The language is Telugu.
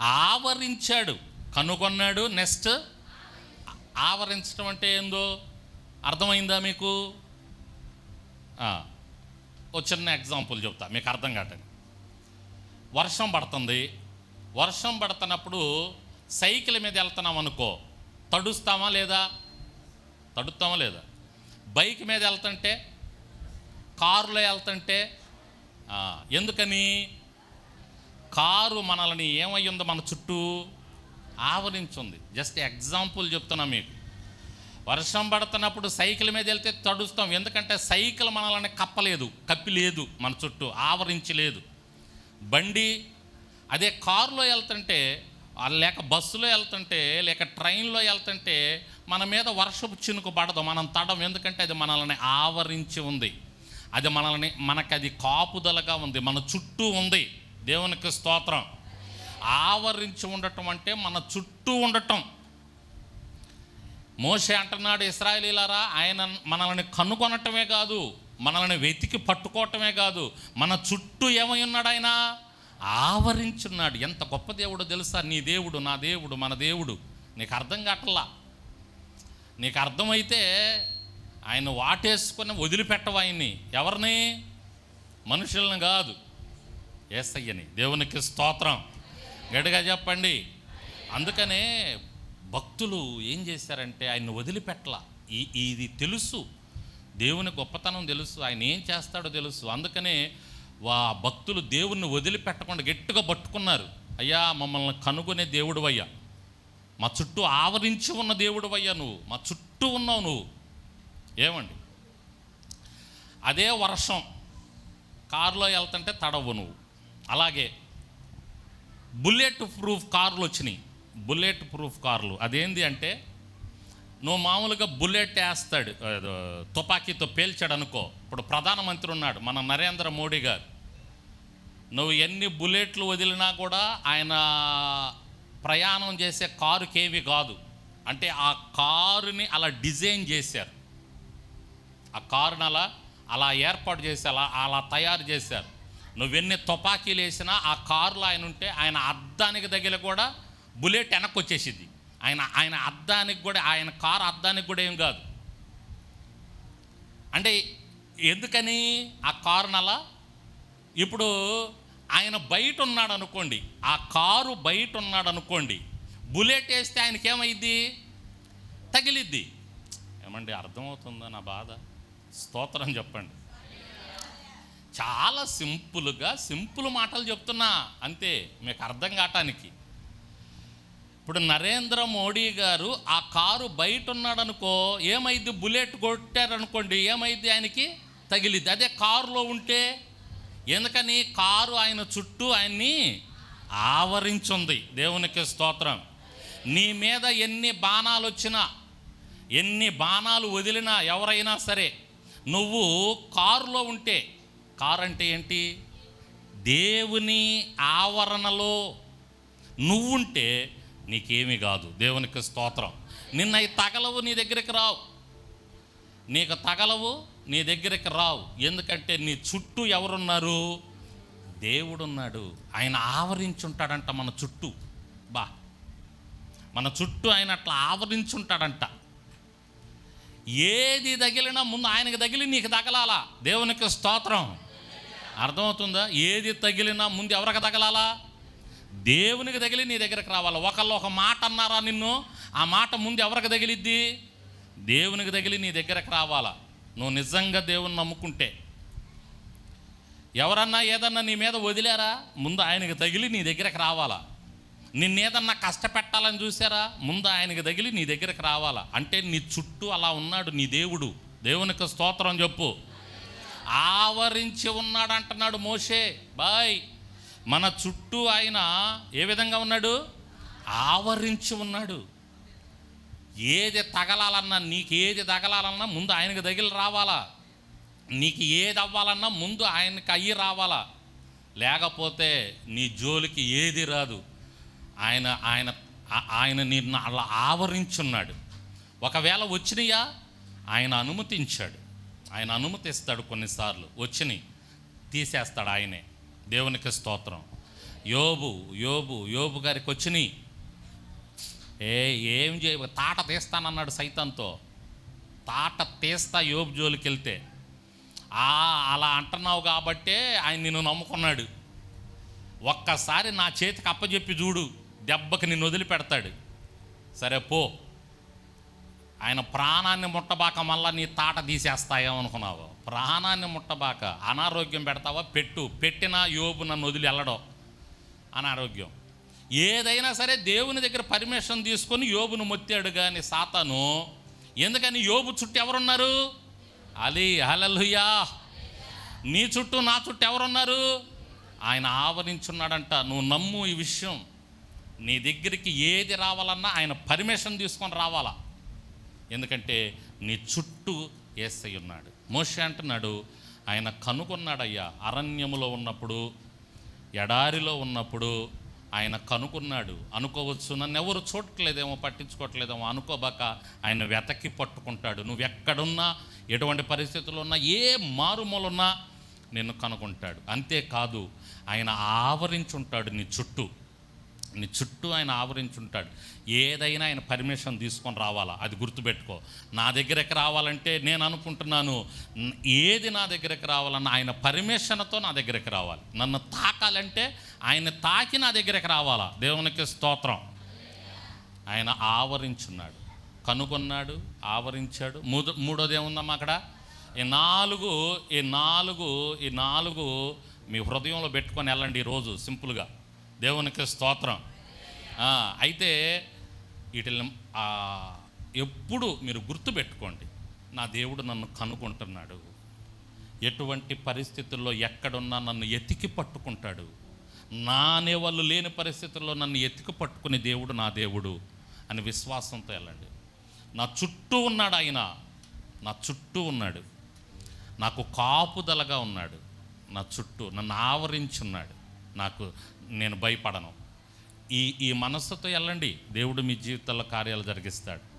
ఆవరించాడు. కనుగొన్నాడు. నెక్స్ట్ ఆవరించడం అంటే ఏందో? అర్థమైందా మీకు? ఒక ఓ చిన్న ఎగ్జాంపుల్ చెప్తా. మీకు అర్థం కాటండి వర్షం పడుతుంది. వర్షం పడుతున్నప్పుడు సైకిల్ మీద వెళ్తున్నాం అనుకో. తడుస్తామా లేదా? తడుస్తామా లేదా? బైక్ మీద వెళ్తుంటే? కారులో వెళ్తుంటే? ఎందుకని? కారు మనల్ని ఏమయ్యిందో మన చుట్టూ ఆవరించుంది. జస్ట్ ఎగ్జాంపుల్ చెప్తున్నా మీకు. వర్షం పడుతున్నప్పుడు సైకిల్ మీద వెళ్తే తడుస్తాం. ఎందుకంటే సైకిల్ మనల్ని కప్పలేదు కప్పి లేదు మన చుట్టూ ఆవరించలేదు. బండి అదే కారులో వెళ్తుంటే లేక బస్సులో వెళ్తుంటే లేక ట్రైన్లో వెళ్తుంటే మన మీద వర్షపు చినుకు పడదు మనం తడం. ఎందుకంటే అది మనల్ని ఆవరించి ఉంది. అది మనల్ని మనకది అది కాపుదలగా ఉంది మన చుట్టూ ఉంది. దేవునికి స్తోత్రం. ఆవరించి ఉండటం అంటే మన చుట్టూ ఉండటం. మోసే అంటున్నాడు ఇస్రాయలీలారా ఆయన మనల్ని కనుగొనటమే కాదు మనల్ని వెతికి పట్టుకోవటమే కాదు మన చుట్టూ ఏమై ఉన్నాడు ఆయన ఆవరించున్నాడు. ఎంత గొప్ప దేవుడు తెలుసా? నీ దేవుడు నా దేవుడు మన దేవుడు. నీకు అర్థం కావట్లా? నీకు అర్థమైతే ఆయన వాటేసుకొని వదిలిపెట్టవు ఆయన్ని? ఎవరిని? మనుషులను కాదు. ఏసయ్యని. దేవునికి స్తోత్రం. గట్టిగా చెప్పండి. అందుకనే భక్తులు ఏం చేశారంటే ఆయన్ని వదిలిపెట్టల ఈ ఇది తెలుసు. దేవుని గొప్పతనం తెలుసు. ఆయన ఏం చేస్తాడో తెలుసు. అందుకనే వా భక్తులు దేవుణ్ణి వదిలిపెట్టకుండా గట్టిగా పట్టుకున్నారు. అయ్యా మమ్మల్ని కనుగొనే దేవుడు అయ్యా మా చుట్టూ ఆవరించి ఉన్న దేవుడు అయ్యా నువ్వు. మా చుట్టూ ఉన్నావు నువ్వు. ఏమండి? అదే వర్షం. కారులో వెళ్తుంటే తడవు నువ్వు. అలాగే బుల్లెట్ ప్రూఫ్ కార్లు వచ్చినాయి బుల్లెట్ ప్రూఫ్ కార్లు. అదేంది అంటే నువ్వు మామూలుగా బుల్లెట్ వేస్తాడు తుపాకీతో పేల్చాడు అనుకో ఇప్పుడు ప్రధానమంత్రి ఉన్నాడు మన నరేంద్ర మోడీ గారు. నువ్వు ఎన్ని బుల్లెట్లు వదిలినా కూడా ఆయన ప్రయాణం చేసే కారుకేవి కాదు. అంటే ఆ కారుని అలా డిజైన్ చేశారు. ఆ కారుని అలా అలా ఏర్పాటు చేసి అలా అలా తయారు చేశారు. నువ్వెన్ని తుపాకీలు వేసినా ఆ కారులో ఆయన ఉంటే ఆయన అద్దానికి తగిలి కూడా బుల్లెట్ వెనక్కి వచ్చేసిద్ది ఆయన ఆయన అద్దానికి కూడా ఆయన కారు అద్దానికి కూడా ఏం కాదు. అంటే ఎందుకని? ఆ కారుని అలా ఇప్పుడు ఆయన బయట ఉన్నాడు అనుకోండి ఆ కారు బయట ఉన్నాడు అనుకోండి బుల్లెట్ వేస్తే ఆయనకి ఏమైద్ది? తగిలిద్ది. ఏమండి అర్థమవుతుందా నా బాధ? స్తోత్రం చెప్పండి. చాలా సింపుల్గా సింపుల్ మాటలు చెప్తున్నా. అంతే మీకు అర్థం కావటానికి. ఇప్పుడు నరేంద్ర మోడీ గారు ఆ కారు బయట ఉన్నాడనుకో ఏమైంది? బుల్లెట్ కొట్టారనుకోండి ఏమైంది ఆయనకి? తగిలిద్ది అదే కారులో ఉంటే ఎందుకని? కారు ఆయన చుట్టూ ఆయన్ని ఆవరించుంది. దేవునికి స్తోత్రం. నీ మీద ఎన్ని బాణాలు వచ్చినా ఎన్ని బాణాలు వదిలినా ఎవరైనా సరే నువ్వు కారులో ఉంటే కార్ అంటే ఏంటి? దేవుని ఆవరణలో నువ్వుంటే నీకేమీ కాదు. దేవునికి స్తోత్రం. నిన్న ఈ తగలవు నీ దగ్గరికి రావు. నీకు తగలవు నీ దగ్గరికి రావు. ఎందుకంటే నీ చుట్టూ ఎవరున్నారు? దేవుడున్నాడు. ఆయన ఆవరించుంటాడంట మన చుట్టూ. బా. మన చుట్టూ ఆయన అట్లా ఆవరించుంటాడంట. ఏది తగిలినా ముందు ఆయనకు తగిలి నీకు తగలాలా. దేవునికి స్తోత్రం. అర్థమవుతుందా? ఏది తగిలినా ముందు ఎవరికి తగలాలా? దేవునికి తగిలి నీ దగ్గరకు రావాలి. ఒకళ్ళు ఒక మాట అన్నారా నిన్ను? ఆ మాట ముందు ఎవరికి తగిలిద్ది? దేవునికి తగిలి నీ దగ్గరకు రావాలా. నువ్వు నిజంగా దేవుని నమ్ముకుంటే. ఎవరన్నా ఏదన్నా నీ మీద వదిలారా? ముందు ఆయనకి తగిలి నీ దగ్గరకు రావాలా. నిన్నేదన్నా కష్టపెట్టాలని చూసారా? ముందు ఆయనకి తగిలి నీ దగ్గరకు రావాలా. అంటే నీ చుట్టూ అలా ఉన్నాడు నీ దేవుడు. దేవునికి స్తోత్రం చెప్పు. ఆవరించి ఉన్నాడు అంటున్నాడు మోషే. బాయ్. మన చుట్టూ ఆయన ఏ విధంగా ఉన్నాడు? ఆవరించి ఉన్నాడు. ఏది తగలాలన్నా నీకు ఏది తగలాలన్నా ముందు ఆయనకు తగిలి రావాలా? నీకు ఏది అవ్వాలన్నా ముందు ఆయనకి అయ్యి రావాలా? లేకపోతే నీ జోలికి ఏది రాదు. ఆయన ఆయన ఆయన నిన్ను అలా ఆవరించున్నాడు ఒకవేళ వచ్చినయా? ఆయన అనుమతించాడు. ఆయన అనుమతిస్తాడు కొన్నిసార్లు. వచ్చినాయి తీసేస్తాడు ఆయనే. దేవునికి స్తోత్రం. యోబు యోబు యోబు గారికి వచ్చినాయి ఏ ఏం చేయ తాట తీస్తానన్నాడు సైతంతో. తాట తీస్తా యోబు జోలికి వెళ్తే అలా అంటున్నావు కాబట్టే ఆయన నిన్ను నమ్ముకున్నాడు. ఒక్కసారి నా చేతికి అప్పచెప్పి చూడు. దెబ్బకి నిన్ను వదిలిపెడతాడు. సరే పో. ఆయన ప్రాణాన్ని ముట్టబాక మళ్ళా నీ తాట తీసేస్తాయేమో అనుకున్నావు. ప్రాణాన్ని ముట్టబాక అనారోగ్యం పెడతావా? పెట్టు. పెట్టినా యోబు నన్ను వదిలి వెళ్ళడం. అనారోగ్యం. ఏదైనా సరే దేవుని దగ్గర పర్మిషన్ తీసుకొని యోబును మొత్తాడు కానీ సాతాను. ఎందుకని? యోబు చుట్టూ ఎవరున్నారు? అలీ హలలుయా నీ చుట్టూ నా చుట్టూ ఎవరున్నారు? ఆయన ఆవరించున్నాడంట. నువ్వు నమ్ము ఈ విషయం. నీ దగ్గరికి ఏది రావాలన్నా ఆయన పర్మిషన్ తీసుకొని రావాలా? ఎందుకంటే నీ చుట్టూ ఏసై ఉన్నాడు. మోషే అంటున్నాడు ఆయన కనుగొన్నాడయ్యా అరణ్యములో ఉన్నప్పుడు ఎడారిలో ఉన్నప్పుడు ఆయన కనుక్కున్నాడు అనుకోవచ్చు నన్ను ఎవరు చూడట్లేదేమో పట్టించుకోవట్లేదేమో అనుకోబాక ఆయన వెతకి పట్టుకుంటాడు. నువ్వు ఎక్కడున్నా ఎటువంటి పరిస్థితులు ఉన్నా ఏ మారుమూలున్నా నిన్ను కనుక్కుంటాడు అంతేకాదు ఆయన ఆవరించుంటాడు నీ చుట్టూ. నీ చుట్టూ ఆయన ఆవరించుంటాడు. ఏదైనా ఆయన పర్మిషన్ తీసుకొని రావాలా? అది గుర్తుపెట్టుకో. నా దగ్గరకు రావాలంటే నేను అనుకుంటున్నాను ఏది నా దగ్గరకు రావాలన్నా ఆయన పర్మిషన్తో నా దగ్గరకు రావాలి. నన్ను తాకాలంటే ఆయన తాకి నా దగ్గరకు రావాలా? దేవునికి స్తోత్రం. ఆయన ఆవరించున్నాడు. కనుగొన్నాడు ఆవరించాడు. మూడు మూడోది ఏముందమ్మా అక్కడ? ఈ నాలుగు ఈ నాలుగు ఈ నాలుగు మీ హృదయంలో పెట్టుకొని వెళ్ళండి ఈరోజు సింపుల్గా. దేవునికి స్తోత్రం. అయితే వీటిని ఎప్పుడు మీరు గుర్తుపెట్టుకోండి. నా దేవుడు నన్ను కనుక్కుంటున్నాడు ఎటువంటి పరిస్థితుల్లో ఎక్కడున్నా నన్ను ఎతికి పట్టుకుంటాడు. నా అనేవాళ్ళు లేని పరిస్థితుల్లో నన్ను ఎతికి పట్టుకునే దేవుడు నా దేవుడు అని విశ్వాసంతో వెళ్ళండి. నా చుట్టూ ఉన్నాడు ఆయన. నా చుట్టూ ఉన్నాడు. నాకు కాపుదలగా ఉన్నాడు. నా చుట్టూ నన్ను ఆవరించి ఉన్నాడు. నాకు నేను భయపడను. ఈ ఈ మనస్సుతో వెళ్ళండి. దేవుడు మీ జీవితంలో కార్యాలు జరిగిస్తాడు.